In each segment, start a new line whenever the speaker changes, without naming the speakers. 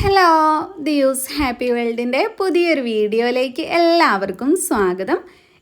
Hello ദിയൂസ് happy വേൾഡിന്റെ പുതിയൊരു വീഡിയോയിലേക്ക് എല്ലാവർക്കും സ്വാഗതം.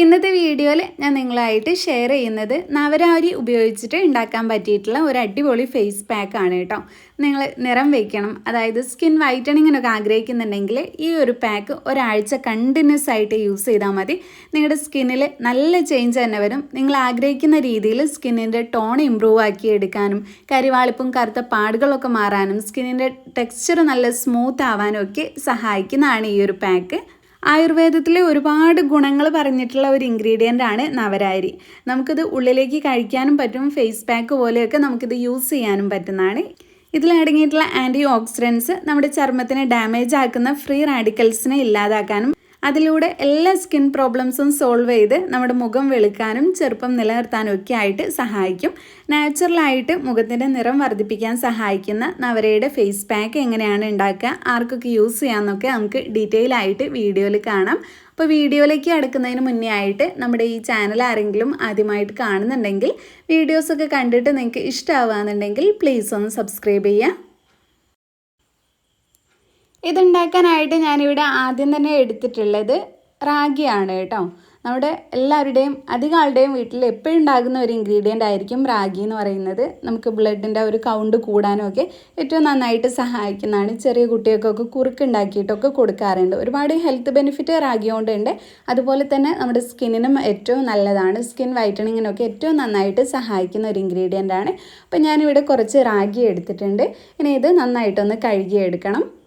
ഇന്നത്തെ വീഡിയോയിൽ ഞാൻ നിങ്ങളായിട്ട് ഷെയർ ചെയ്യുന്നത് നവരാരി ഉപയോഗിച്ചിട്ട് ഉണ്ടാക്കാൻ പറ്റിയിട്ടുള്ള ഒരു അടിപൊളി ഫേസ് പാക്ക് ആണ് കേട്ടോ. നിങ്ങൾ നിറം വയ്ക്കണം അതായത് സ്കിൻ വൈറ്റണിങ്ങിനൊക്കെ ആഗ്രഹിക്കുന്നുണ്ടെങ്കിൽ ഈ ഒരു പാക്ക് ഒരാഴ്ച കണ്ടിന്യൂസ് ആയിട്ട് യൂസ് ചെയ്താൽ മതി. നിങ്ങളുടെ സ്കിന്നിൽ നല്ല ചേഞ്ച് തന്നെ വരും. നിങ്ങൾ ആഗ്രഹിക്കുന്ന രീതിയിൽ സ്കിന്നിന്റെ ടോൺ ഇമ്പ്രൂവ് ആക്കി എടുക്കാനും കരിവാളിപ്പും കറുത്ത പാടുകളൊക്കെ മാറാനും സ്കിന്നിന്റെ ടെക്സ്ചർ നല്ല സ്മൂത്ത് ആവാനും ഒക്കെ സഹായിക്കുന്നതാണ് ഈ ഒരു പാക്ക് ആയുർവേദത്തിലെ ഒരുപാട് ഗുണങ്ങൾ പറഞ്ഞിട്ടുള്ള ഒരു ഇൻഗ്രീഡിയന്റ് ആണ് നവരാരി നമുക്കിത് ഉള്ളിലേക്ക് കഴിക്കാനും പറ്റും ഫേസ് പാക്ക് പോലെയൊക്കെ നമുക്കിത് യൂസ് ചെയ്യാനും പറ്റുന്നതാണ്. ഇതിലടങ്ങിയിട്ടുള്ള ആന്റി ഓക്സിഡൻസ് നമ്മുടെ ചർമ്മത്തിനെ ഡാമേജ് ആക്കുന്ന ഫ്രീ റാഡിക്കൽസിനെ ഇല്ലാതാക്കാനും അതിലൂടെ എല്ലാ സ്കിൻ പ്രോബ്ലംസും സോൾവ് ചെയ്ത് നമ്മുടെ മുഖം വെളുക്കാനും ചെറുപ്പം നിലനിർത്താനും ഒക്കെ ആയിട്ട് സഹായിക്കും. നാച്ചുറലായിട്ട് മുഖത്തിന്റെ നിറം വർദ്ധിപ്പിക്കാൻ സഹായിക്കുന്ന നവരയുടെ ഫേസ് പാക്ക് എങ്ങനെയാണ് ഉണ്ടാക്കുക ആർക്കൊക്കെ യൂസ് ചെയ്യാമെന്നൊക്കെ നമുക്ക് ഡീറ്റെയിൽ ആയിട്ട് വീഡിയോയിൽ കാണാം. അപ്പോൾ വീഡിയോയിലേക്ക് അടുക്കുന്നതിന് മുന്നേ ആയിട്ട് നമ്മുടെ ഈ ചാനൽ ആരെങ്കിലും ആദ്യമായിട്ട് കാണുന്നുണ്ടെങ്കിൽ വീഡിയോസൊക്കെ കണ്ടിട്ട് നിങ്ങൾക്ക് ഇഷ്ടമാവുകയെന്നുണ്ടെങ്കിൽ പ്ലീസ് ഒന്ന് സബ്സ്ക്രൈബ് ചെയ്യുക. ഇതുണ്ടാക്കാനായിട്ട് ഞാനിവിടെ ആദ്യം തന്നെ എടുത്തിട്ടുള്ളത് റാഗിയാണ് കേട്ടോ. നമ്മുടെ എല്ലാവരുടെയും അധികം ആളുടെയും വീട്ടിൽ എപ്പോഴും ഉണ്ടാകുന്ന ഒരു ഇൻഗ്രീഡിയന്റ് ആയിരിക്കും റാഗി എന്ന് പറയുന്നത്. നമുക്ക് ബ്ലഡിന്റെ ഒരു കൗണ്ട് കൂടാനും ഒക്കെ ഏറ്റവും നന്നായിട്ട് സഹായിക്കുന്നതാണ്. ചെറിയ കുട്ടികൾക്കൊക്കെ കുറുക്ക് ഉണ്ടാക്കിയിട്ടൊക്കെ കൊടുക്കാറുണ്ട്. ഒരുപാട് ഹെൽത്ത് ബെനിഫിറ്റ് റാഗി കൊണ്ടുണ്ട് അതുപോലെ തന്നെ നമ്മുടെ സ്കിന്നിനും ഏറ്റവും നല്ലതാണ്. സ്കിൻ വൈറ്റണിങ്ങിനൊക്കെ ഏറ്റവും നന്നായിട്ട് സഹായിക്കുന്ന ഒരു ഇൻഗ്രീഡിയന്റ് ആണ്. അപ്പോൾ ഞാനിവിടെ കുറച്ച് റാഗി എടുത്തിട്ടുണ്ട്. ഇനി ഇത് നന്നായിട്ടൊന്ന് കഴുകിയെടുക്കണം.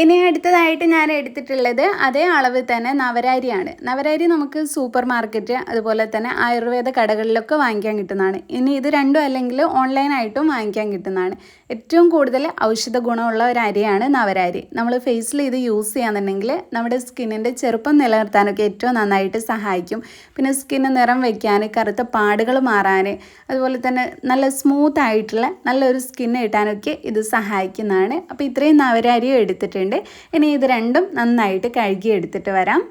ഇനി അടുത്തതായിട്ട് ഞാൻ എടുത്തിട്ടുള്ളത് അതേ അളവിൽ തന്നെ നവരാരിയാണ്. നവരാരി നമുക്ക് സൂപ്പർ മാർക്കറ്റ് അതുപോലെ തന്നെ ആയുർവേദ കടകളിലൊക്കെ വാങ്ങിക്കാൻ കിട്ടുന്നതാണ്. ഇനി ഇത് രണ്ടും അല്ലെങ്കിൽ ഓൺലൈനായിട്ടും വാങ്ങിക്കാൻ കിട്ടുന്നതാണ്. ഏറ്റവും കൂടുതൽ ഔഷധ ഗുണമുള്ള ഒരു അരിയാണ് നവരാരി. നമ്മൾ ഫേസിൽ ഇത് യൂസ് ചെയ്യാന്നുണ്ടെങ്കിൽ നമ്മുടെ സ്കിന്നിന്റെ ചെറുപ്പം നിലനിർത്താനൊക്കെ ഏറ്റവും നന്നായിട്ട് സഹായിക്കും. പിന്നെ സ്കിന്ന് നിറം വയ്ക്കാൻ കറുത്ത പാടുകൾ മാറാൻ അതുപോലെ തന്നെ നല്ല സ്മൂത്ത് ആയിട്ടുള്ള നല്ലൊരു സ്കിന്ന് കിട്ടാനൊക്കെ ഇത് സഹായിക്കുന്നതാണ്. അപ്പോൾ ഇത്രയും നവരാരിയും എടുത്തിട്ടുണ്ട് എടുത്തിട്ടുണ്ട് ഇനി ഇത് രണ്ടും നന്നായിട്ട് കഴുകി എടുത്തിട്ട് വരാം.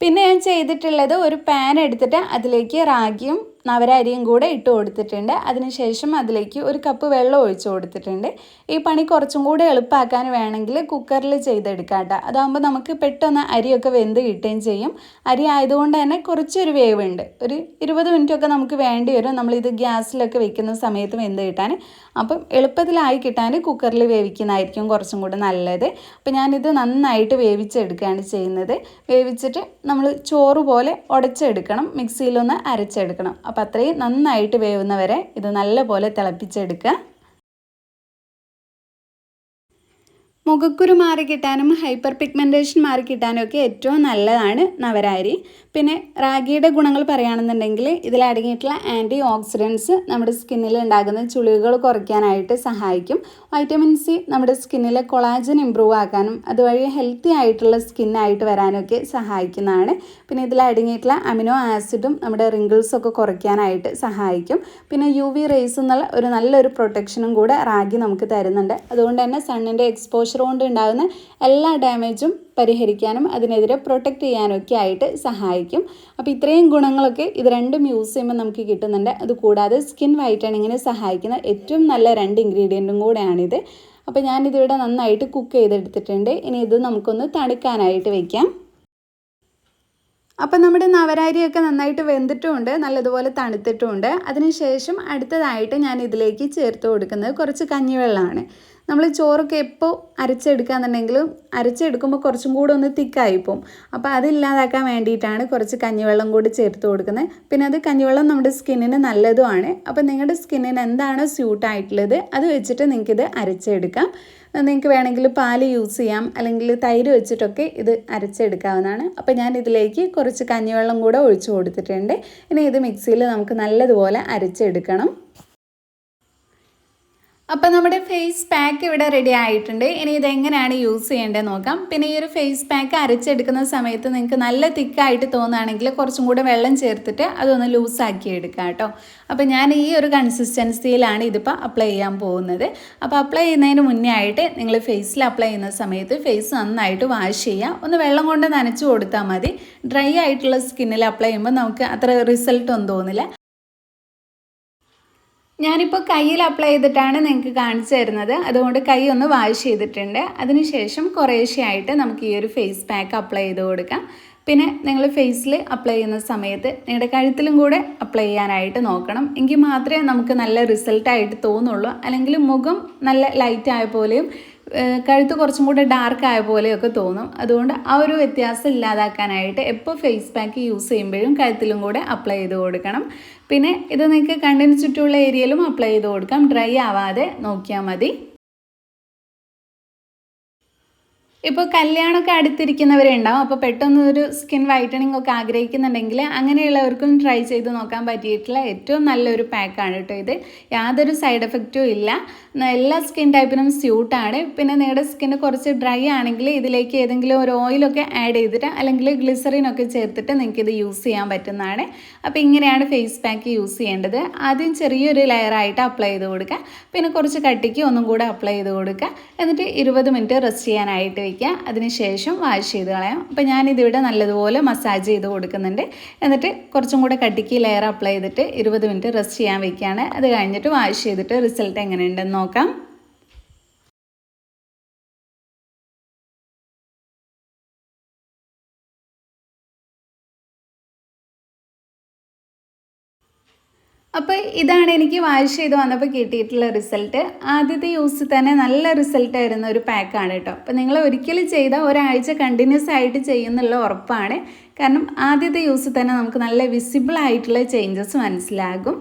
പിന്നെ ഞാൻ ചെയ്തിട്ടുള്ളത് ഒരു പാൻ എടുത്തിട്ട് അതിലേക്ക് റാഗിയും നവരരിയും കൂടെ ഇട്ട് കൊടുത്തിട്ടുണ്ട്. അതിനുശേഷം അതിലേക്ക് ഒരു കപ്പ് വെള്ളം ഒഴിച്ചു കൊടുത്തിട്ടുണ്ട്. ഈ പണി കുറച്ചും കൂടെ എളുപ്പമാക്കാൻ വേണമെങ്കിൽ കുക്കറിൽ ചെയ്തെടുക്കാം കേട്ടോ. അതാകുമ്പോൾ നമുക്ക് പെട്ടെന്ന് അരിയൊക്കെ വെന്ത് കിട്ടുകയും ചെയ്യും. അരി ആയതുകൊണ്ട് തന്നെ കുറച്ചൊരു ഉണ്ട് ഒരു ഇരുപത് മിനിറ്റൊക്കെ നമുക്ക് വേണ്ടി വരും. നമ്മളിത് ഗ്യാസിലൊക്കെ വെക്കുന്ന സമയത്ത് വെന്ത് കിട്ടാൻ. അപ്പം എളുപ്പത്തിലായി കിട്ടാൻ കുക്കറിൽ വേവിക്കുന്നതായിരിക്കും കുറച്ചും കൂടെ നല്ലത്. അപ്പം ഞാനിത് നന്നായിട്ട് വേവിച്ചെടുക്കുകയാണ് ചെയ്യുന്നത്. വേവിച്ചിട്ട് നമ്മൾ ചോറ് പോലെ ഉടച്ചെടുക്കണം. മിക്സിയിലൊന്ന് അരച്ചെടുക്കണം. അപ്പോൾ അത്രയും നന്നായിട്ട് വേവുന്നവരെ ഇത് നല്ലപോലെ തിളപ്പിച്ചെടുക്കുക. മുഖക്കുരു മാറി കിട്ടാനും ഹൈപ്പർ പിഗ്മെന്റേഷൻ മാറി കിട്ടാനും ഒക്കെ ഏറ്റവും നല്ലതാണ് നവരാരി പിന്നെ റാഗിയുടെ ഗുണങ്ങൾ പറയുകയാണെന്നുണ്ടെങ്കിൽ ഇതിലടങ്ങിയിട്ടുള്ള ആന്റി ഓക്സിഡൻസ് നമ്മുടെ സ്കിന്നിൽ ഉണ്ടാകുന്ന ചുളിവുകൾ കുറയ്ക്കാനായിട്ട് സഹായിക്കും. വൈറ്റമിൻ സി നമ്മുടെ സ്കിന്നിലെ കൊളാജൻ ഇമ്പ്രൂവ് ആക്കാനും അതുവഴി ഹെൽത്തി ആയിട്ടുള്ള സ്കിന്നായിട്ട് വരാനൊക്കെ സഹായിക്കുന്നതാണ്. പിന്നെ ഇതിൽ അടങ്ങിയിട്ടുള്ള അമിനോ ആസിഡും നമ്മുടെ റിങ്കിൾസൊക്കെ കുറയ്ക്കാനായിട്ട് സഹായിക്കും. പിന്നെ യു വി റേസ് എന്നുള്ള ഒരു നല്ലൊരു പ്രൊട്ടക്ഷനും കൂടെ റാഗി നമുക്ക് തരുന്നുണ്ട്. അതുകൊണ്ട് തന്നെ സണ്ണിന്റെ എക്സ്പോഷർ കൊണ്ട് ഉണ്ടാകുന്ന എല്ലാ ഡാമേജും പരിഹരിക്കാനും അതിനെതിരെ പ്രൊട്ടക്റ്റ് ചെയ്യാനും ഒക്കെ ആയിട്ട് സഹായിക്കും. അപ്പോൾ ഇത്രയും ഗുണങ്ങളൊക്കെ ഇത് രണ്ടും യൂസ് ചെയ്യുമ്പോൾ നമുക്ക് കിട്ടുന്നുണ്ട്. അതുകൂടാതെ സ്കിൻ വൈറ്റണിങ്ങിന് സഹായിക്കുന്ന ഏറ്റവും നല്ല രണ്ട് ഇൻഗ്രീഡിയന്റും കൂടെയാണിത്. അപ്പോൾ ഞാനിതിവിടെ നന്നായിട്ട് കുക്ക് ചെയ്തെടുത്തിട്ടുണ്ട്. ഇനി ഇത് നമുക്കൊന്ന് തണുക്കാനായിട്ട് വയ്ക്കാം അപ്പം നമ്മുടെ നവരാരിയൊക്കെ നന്നായിട്ട് വെന്തിട്ടുമുണ്ട് നല്ലതുപോലെ തണുത്തിട്ടുമുണ്ട് അതിനുശേഷം അടുത്തതായിട്ട് ഞാൻ ഇതിലേക്ക് ചേർത്ത് കൊടുക്കുന്നത് കുറച്ച് കഞ്ഞിവെള്ളമാണ്. നമ്മൾ ചോറൊക്കെ എപ്പോൾ അരച്ചെടുക്കുകയെന്നുണ്ടെങ്കിലും അരച്ചെടുക്കുമ്പോൾ കുറച്ചും കൂടെ ഒന്ന് തിക്കായി പോകും അപ്പോൾ അതില്ലാതാക്കാൻ വേണ്ടിയിട്ടാണ് കുറച്ച് കഞ്ഞിവെള്ളം കൂടി ചേർത്ത് കൊടുക്കുന്നത്. പിന്നെ അത് കഞ്ഞിവെള്ളം നമ്മുടെ സ്കിന്നിന് നല്ലതുമാണ്. അപ്പോൾ നിങ്ങളുടെ സ്കിന്നിന് എന്താണ് സ്യൂട്ടായിട്ടുള്ളത് അത് വെച്ചിട്ട് നിങ്ങൾക്കിത് അരച്ചെടുക്കാം. നിങ്ങൾക്ക് വേണമെങ്കിൽ പാൽ യൂസ് ചെയ്യാം. അല്ലെങ്കിൽ തൈര് വെച്ചിട്ടൊക്കെ ഇത് അരച്ചെടുക്കാവുന്നതാണ്. അപ്പോൾ ഞാൻ ഇതിലേക്ക് കുറച്ച് കഞ്ഞിവെള്ളം കൂടെ ഒഴിച്ചു കൊടുത്തിട്ടുണ്ട്. ഇനി ഇത് മിക്സിയിൽ നമുക്ക് നല്ലതുപോലെ അരച്ചെടുക്കണം. അപ്പോൾ നമ്മുടെ ഫേസ് പാക്ക് ഇവിടെ റെഡി ആയിട്ടുണ്ട്. ഇനി ഇതെങ്ങനെയാണ് യൂസ് ചെയ്യേണ്ടത് നോക്കാം. പിന്നെ ഈ ഒരു ഫേസ് പാക്ക് അരച്ചെടുക്കുന്ന സമയത്ത് നിങ്ങൾക്ക് നല്ല തിക്കായിട്ട് തോന്നുകയാണെങ്കിൽ കുറച്ചും കൂടെ വെള്ളം ചേർത്തിട്ട് അതൊന്ന് ലൂസാക്കി എടുക്കാം കേട്ടോ. അപ്പോൾ ഞാൻ ഈ ഒരു കൺസിസ്റ്റൻസിയിലാണ് ഇതിപ്പോൾ അപ്ലൈ ചെയ്യാൻ പോകുന്നത്. അപ്പോൾ അപ്ലൈ ചെയ്യുന്നതിന് മുന്നേ ആയിട്ട് നിങ്ങൾ ഫേസിൽ അപ്ലൈ ചെയ്യുന്ന സമയത്ത് ഫേസ് നന്നായിട്ട് വാഷ് ചെയ്യുക. ഒന്ന് വെള്ളം കൊണ്ട് നനച്ചു കൊടുത്താൽ മതി. ഡ്രൈ ആയിട്ടുള്ള സ്കിന്നിൽ അപ്ലൈ ചെയ്യുമ്പോൾ നമുക്ക് അത്ര റിസൾട്ടൊന്നും തോന്നില്ല. ഞാനിപ്പോൾ കയ്യിൽ അപ്ലൈ ചെയ്തിട്ടാണ് നിങ്ങൾക്ക് കാണിച്ചു തരുന്നത്. അതുകൊണ്ട് കൈ ഒന്ന് വാഷ് ചെയ്തിട്ടുണ്ട്. അതിനുശേഷം കുറേശ്ശെയായിട്ട് നമുക്ക് ഈ ഒരു ഫേസ് പാക്ക് അപ്ലൈ ചെയ്ത് കൊടുക്കാം. പിന്നെ നിങ്ങൾ ഫേസിൽ അപ്ലൈ ചെയ്യുന്ന സമയത്ത് നിങ്ങളുടെ കഴുത്തിലും കൂടെ അപ്ലൈ ചെയ്യാനായിട്ട് നോക്കണം. എങ്കിൽ മാത്രമേ നമുക്ക് നല്ല റിസൾട്ടായിട്ട് തോന്നുള്ളൂ. അല്ലെങ്കിൽ മുഖം നല്ല ലൈറ്റ് പോലെയും കഴുത്ത് കുറച്ചും കൂടെ ഡാർക്ക് ആയ പോലെയൊക്കെ തോന്നും. അതുകൊണ്ട് ആ ഒരു വ്യത്യാസം ഇല്ലാതാക്കാനായിട്ട് എപ്പോൾ ഫേസ് പാക്ക് യൂസ് ചെയ്യുമ്പോഴും കഴുത്തിലും കൂടെ അപ്ലൈ ചെയ്ത് കൊടുക്കണം. പിന്നെ ഇത് നിങ്ങൾക്ക് കണ്ണിന് ചുറ്റുമുള്ള ഏരിയയിലും അപ്ലൈ ചെയ്ത് കൊടുക്കാം. ഡ്രൈ ആവാതെ നോക്കിയാൽ മതി. ഇപ്പോൾ കല്യാണമൊക്കെ അടുത്തിരിക്കുന്നവരുണ്ടാവും. അപ്പോൾ പെട്ടെന്ന് ഒരു സ്കിൻ വൈറ്റനിങ് ഒക്കെ ആഗ്രഹിക്കുന്നുണ്ടെങ്കിൽ അങ്ങനെയുള്ളവർക്കും ട്രൈ ചെയ്ത് നോക്കാൻ പറ്റിയിട്ടുള്ള ഏറ്റവും നല്ലൊരു പാക്കാണ് കേട്ടോ ഇത്. യാതൊരു സൈഡ് എഫക്റ്റും ഇല്ല. എല്ലാ സ്കിൻ ടൈപ്പിനും സ്യൂട്ടാണ് പിന്നെ നിങ്ങളുടെ സ്കിന്ന് കുറച്ച് ഡ്രൈ ആണെങ്കിൽ ഇതിലേക്ക് ഏതെങ്കിലും ഒരു ഓയിലൊക്കെ ആഡ് ചെയ്തിട്ട് അല്ലെങ്കിൽ ഗ്ലിസറിനൊക്കെ ചേർത്തിട്ട് നിങ്ങൾക്ക് ഇത് യൂസ് ചെയ്യാൻ പറ്റുന്നതാണ്. അപ്പോൾ ഇങ്ങനെയാണ് ഫേസ് പാക്ക് യൂസ് ചെയ്യേണ്ടത്. ആദ്യം ചെറിയൊരു ലെയറായിട്ട് അപ്ലൈ ചെയ്ത് കൊടുക്കുക. പിന്നെ കുറച്ച് കട്ടിക്ക് ഒന്നും കൂടെ അപ്ലൈ ചെയ്ത് കൊടുക്കുക. എന്നിട്ട് ഇരുപത് മിനിറ്റ് റെസ്റ്റ് ചെയ്യാനായിട്ട് വയ്ക്കുക അതിനുശേഷം വാഷ് ചെയ്ത് കളയാം. അപ്പോൾ ഞാനിതിവിടെ നല്ലതുപോലെ മസാജ് ചെയ്ത് കൊടുക്കുന്നുണ്ട്. എന്നിട്ട് കുറച്ചും കൂടെ കട്ടിക്ക് ലെയർ അപ്ലൈ ചെയ്തിട്ട് ഇരുപത് മിനിറ്റ് റെസ്റ്റ് ചെയ്യാൻ വയ്ക്കുകയാണ് അത് കഴിഞ്ഞിട്ട് വാഷ് ചെയ്തിട്ട് റിസൾട്ട് എങ്ങനെയുണ്ടെന്ന് നോക്കാം. അപ്പോൾ ഇതാണ് എനിക്ക് വാഷ് ചെയ്ത് വന്നപ്പോൾ കിട്ടിയിട്ടുള്ള റിസൾട്ട്. ആദ്യത്തെ യൂസ് തന്നെ നല്ല റിസൾട്ട് ആയിരുന്ന ഒരു പാക്കാണ് കേട്ടോ. അപ്പോൾ നിങ്ങൾ ഒരിക്കലും ചെയ്ത ഒരാഴ്ച കണ്ടിന്യൂസ് ആയിട്ട് ചെയ്യുന്നുള്ള ഉറപ്പാണ്. കാരണം ആദ്യത്തെ യൂസ് തന്നെ നമുക്ക് നല്ല വിസിബിൾ ആയിട്ടുള്ള ചേഞ്ചസ് മനസ്സിലാകും.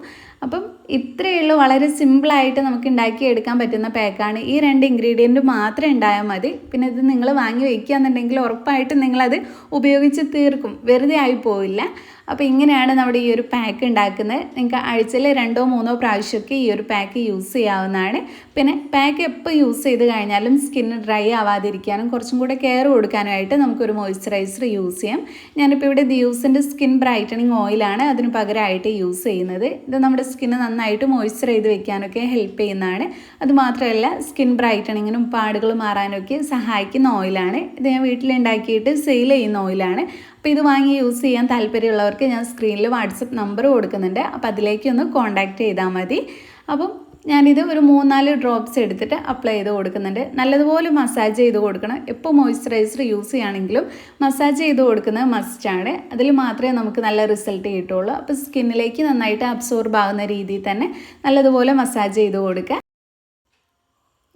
അപ്പം ഇത്രയേ ഉള്ളൂ. വളരെ സിമ്പിളായിട്ട് നമുക്ക് ഉണ്ടാക്കിയെടുക്കാൻ പറ്റുന്ന പാക്കാണ് ഈ രണ്ട് ഇൻഗ്രീഡിയന്റ് മാത്രം ഉണ്ടായാൽ മതി. പിന്നെ ഇത് നിങ്ങൾ വാങ്ങി വയ്ക്കുകയെന്നുണ്ടെങ്കിൽ ഉറപ്പായിട്ടും നിങ്ങളത് ഉപയോഗിച്ച് തീർക്കും. വെറുതെ ആയി പോവില്ല. അപ്പോൾ ഇങ്ങനെയാണ് നമ്മുടെ ഈ ഒരു പാക്ക് ഉണ്ടാക്കുന്നത്. നിങ്ങൾക്ക് ആഴ്ചയിൽ രണ്ടോ മൂന്നോ പ്രാവശ്യമൊക്കെ ഈ ഒരു പാക്ക് യൂസ് ചെയ്യാവുന്നതാണ്. പിന്നെ പാക്ക് എപ്പോൾ യൂസ് ചെയ്ത് കഴിഞ്ഞാലും സ്കിന്ന് ഡ്രൈ ആവാതിരിക്കാനും കുറച്ചും കൂടെ കെയർ കൊടുക്കാനുമായിട്ട് നമുക്കൊരു മോയ്സ്ചറൈസർ യൂസ് ചെയ്യാം. ഞാനിപ്പോൾ ഇവിടെ ദിയൂസിന്റെ സ്കിൻ ബ്രൈറ്റനിങ് ഓയിലാണ് അതിന് പകരമായിട്ട് യൂസ് ചെയ്യുന്നത്. ഇത് നമ്മുടെ സ്കിന്ന് നന്നായിട്ട് മോയ്സ്ചർ ചെയ്ത് വെക്കാനൊക്കെ ഹെൽപ്പ് ചെയ്യുന്നതാണ്. അതുമാത്രമല്ല സ്കിൻ ബ്രൈറ്റനിങ്ങിനും പാടുകൾ മാറാനൊക്കെ സഹായിക്കുന്ന ഓയിലാണ് ഇത് ഞാൻ വീട്ടിലുണ്ടാക്കിയിട്ട് സെയിൽ ചെയ്യുന്ന ഓയിലാണ് അപ്പോൾ ഇത് വാങ്ങി യൂസ് ചെയ്യാൻ താല്പര്യമുള്ളവർക്ക് ഞാൻ സ്ക്രീനിൽ വാട്സപ്പ് നമ്പർ കൊടുക്കുന്നുണ്ട്. അപ്പോൾ അതിലേക്ക് ഒന്ന് കോൺടാക്റ്റ് ചെയ്താൽ മതി. അപ്പം ഞാനിത് ഒരു മൂന്നാൽ ഡ്രോപ്സ് എടുത്തിട്ട് അപ്ലൈ ചെയ്ത് കൊടുക്കുന്നുണ്ട്. നല്ലതുപോലെ മസാജ് ചെയ്ത് കൊടുക്കണം. എപ്പോൾ മോയ്സ്ചറൈസർ യൂസ് ചെയ്യുകയാണെങ്കിലും മസാജ് ചെയ്ത് കൊടുക്കുന്നത് മസ്റ്റാണ് അതിൽ മാത്രമേ നമുക്ക് നല്ല റിസൾട്ട് കിട്ടുള്ളൂ അപ്പോൾ സ്കിന്നിലേക്ക് നന്നായിട്ട് അബ്സോർബ് ആകുന്ന രീതിയിൽ തന്നെ നല്ലതുപോലെ മസാജ് ചെയ്ത് കൊടുക്കുക.